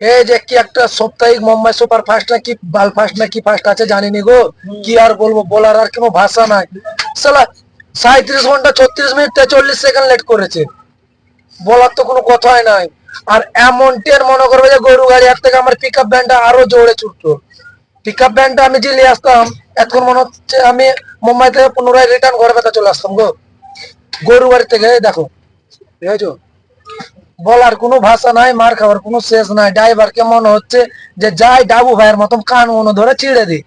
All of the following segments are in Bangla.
এই যে কি একটা সাপ্তাহিক মুম্বাই সুপার ফাস্ট না কি বাল ফাস্ট না কি ফাস্ট আছে জানিনি গো। কি আর বলব, বলার আর কোনো ভাষা নাই। সালা সাঁত্রিশ ঘণ্টা ছত্রিশ মিনিট তেচল্লিশ সেকেন্ড লেট করেছে। বলার তো কোনো কথাই নাই। আর এমন ট্রেন মনে করবে যে গরু গাড়ি হাত থেকে আমার পিক আপ ভ্যানটা আরও জোরে ছুটতো। পিক আপ ভ্যানটা আমি যে আসতাম, এখন মনে হচ্ছে আমি মুম্বাই থেকে পুনরায় রিটার্ন ঘরে বেতা চলে আসতাম গো। গরু গাড়ি থেকে দেখো, দেখেছ? বলার কোনো ভাষা নাই, মার খাবার কোনো শেষ নাই। ড্রাইভারকে মনে হচ্ছে যে যাই ডাবু ভাইয়ের মতন কান মনে ধরে ছিঁড়ে দি।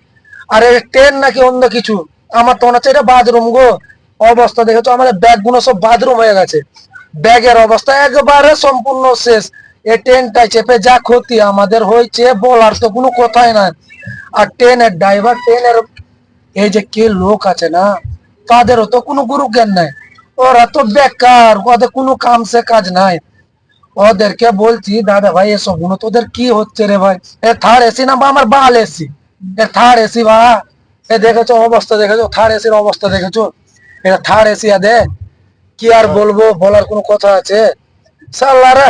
আর ট্রেন নাকি অন্য কিছু? আমার তো মনে হচ্ছে এটা বাথরুম গো। অবস্থা দেখেছ? আমাদের ব্যাগগুলো সব বাথরুম হয়ে গেছে। ব্যাগের অবস্থা একবারে সম্পূর্ণ শেষ। এই ট্রেনটাই চেপে যা ক্ষতি আমাদের হয়েছে, বলার তো কোনো কথাই নাই। আর ট্রেনের ড্রাইভার, ট্রেনের এই যে কে লোক আছে না, তাদেরও তো কোনো গুরু জ্ঞান নাই। ওরা তো বেকার, ওদের কোনো কাম সে কাজ নাই। ওদেরকে বলছি দাদা ভাই এসবগুলো তোদের কি হচ্ছে রে ভাই? এ থার এসি না বা আমার বাল এসি এ থার এসি বা? এ দেখেছ অবস্থা, দেখেছ? থার এসির অবস্থা দেখেছ? এটা থার এসি দে কি আর বলব, বলার কোনো কথা আছে? সাল্লারা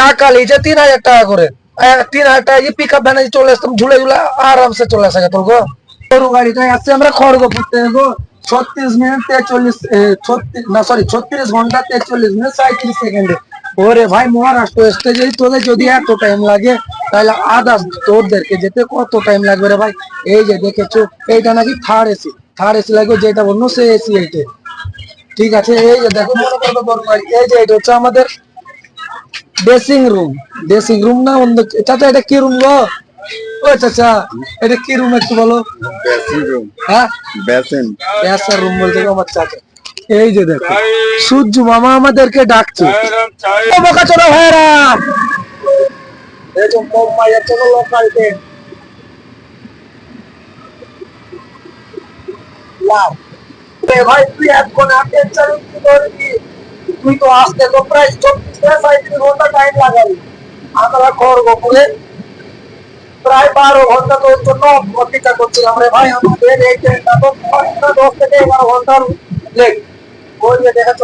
টাকা লিজে তিন হাজার টাকা করে। তিন হাজার টাকা পিক আপ ভ্যানে চলে আসতাম, ঝুলে ঝুলে আরামসে চলে আসা তোর গো। গরু গাড়িটা আসছে আমরা খড়গপুর থেকে গো। ছত্রিশ মিনিট তেচল্লিশ ছত্রিশ, না সরি ছত্রিশ ঘণ্টা তেচল্লিশ মিনিট সাঁত্রিশ সেকেন্ডে। ওরে ভাই মহারাষ্ট্র স্টেজে তোদের যদি এত টাইম লাগে তাহলে আদার্স তোরদেরকে যেতে কত টাইম লাগবে রে ভাই? এই যে দেখেছ এইটা নাকি থার্ড এসি থার্ড এসি লাগবে যেটা বলল সে এসি এইটে। ঠিক আছে এই যে দেখো এই যে এটা হচ্ছে আমাদের ড্রেসিং রুম ড্রেসিং রুম না অন্য চাচা এটা কি রুম গো? ও চাচা এটা কি রুম একটু বলো? বেসিন রুম হ্যাঁ? বেসিন ऐसा রুম বলতে আমার চাচা। এই যে দেখো সূর্য মামা আমাদেরকে ডাকছে। বোকা চলো ভাইরা ভাই তুই এখন আগে কি করবি? তুই তো আসতে তো প্রায় চব্বিশ থেকে সাঁত্রিশ ঘণ্টা টাইম লাগাবি। আমরা করব বলে প্রায় বারো ঘণ্টা তোর জন্য অপেক্ষা করছিলাম রে ভাই। আমাদের এই ট্রেনটা তো দশ থেকে এগারো ঘণ্টার লেট ওই যে দেখেছ,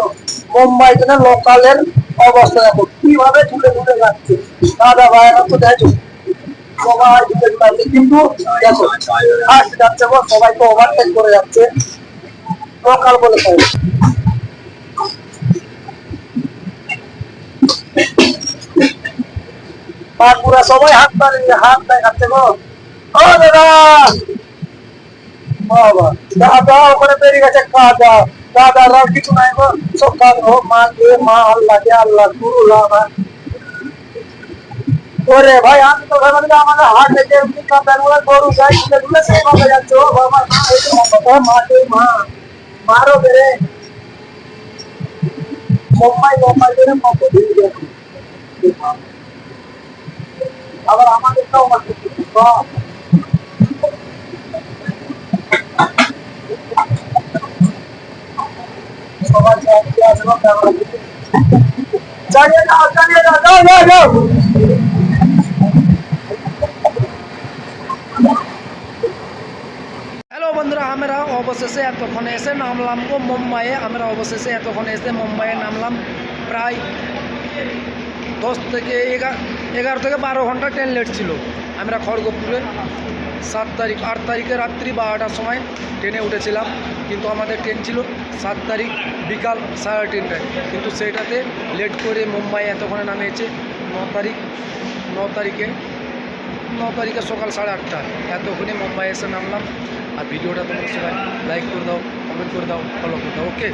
মুম্বাই ট্রেনের লোকালের অবস্থা দেখো। কীভাবে ঝুলে ঝুলে যাচ্ছে। দাদা ভাইয়েরা তো দেখো সবাই কিন্তু দেখো ফার্স্ট যাচ্ছে সবাই তো ওভারটেক করে যাচ্ছে। লোকাল বলে তাই বাঁকুড়া সবাই হাত দাঁড়িয়ে হাত দেখাচ্ছে গো ও দাদা! বাবা, দাদা, ওখানে বেরিয়ে গেছে কাদা দাদারা কিছু নাই সব কাজ হো মা কে, মা আল্লাহ কে, আল্লাহ গুরু লাভা ওরে ভাই, আমি তো ভাবলাম যে আমাদের হাট থেকে বেরোলে গরু গাই তুলে সেই ভাবে যাচ্ছে? ও বাবা, মা, এই তো মা কে, মা, মারো বেরে মুম্বাই মুম্বাই করে কত দিন গেছে আবার আমাদেরটাও মারতে বাহ। হ্যালো বন্ধুরা, আমরা অবশেষে এতক্ষণ এসে নামলাম। গো মুম্বাইয়ে, আমরা অবশেষে এতক্ষণ এসে মুম্বাইয়ে নামলাম। প্রায় দশ থেকে এগারো এগারো থেকে বারো ঘণ্টা ট্রেন লেট ছিল। আমরা খড়গপুরে সাত তারিখ, আট তারিখে রাত্রি বারোটার সময় ট্রেনে উঠেছিলাম। কিন্তু আমাদের ট্রেন ছিল সাত তারিখ বিকাল সাড়ে তিনটায়। কিন্তু সেটাতে লেট করে মুম্বাই এতক্ষণে নামিয়েছে, ন তারিখ, ন তারিখে ন তারিখে সকাল সাড়ে আটটা। এতক্ষণে মুম্বাই এসে নামলাম। আর ভিডিওটা তোমার সবাই লাইক করে দাও কমেন্ট করে দাও ফলো করে দাও ওকে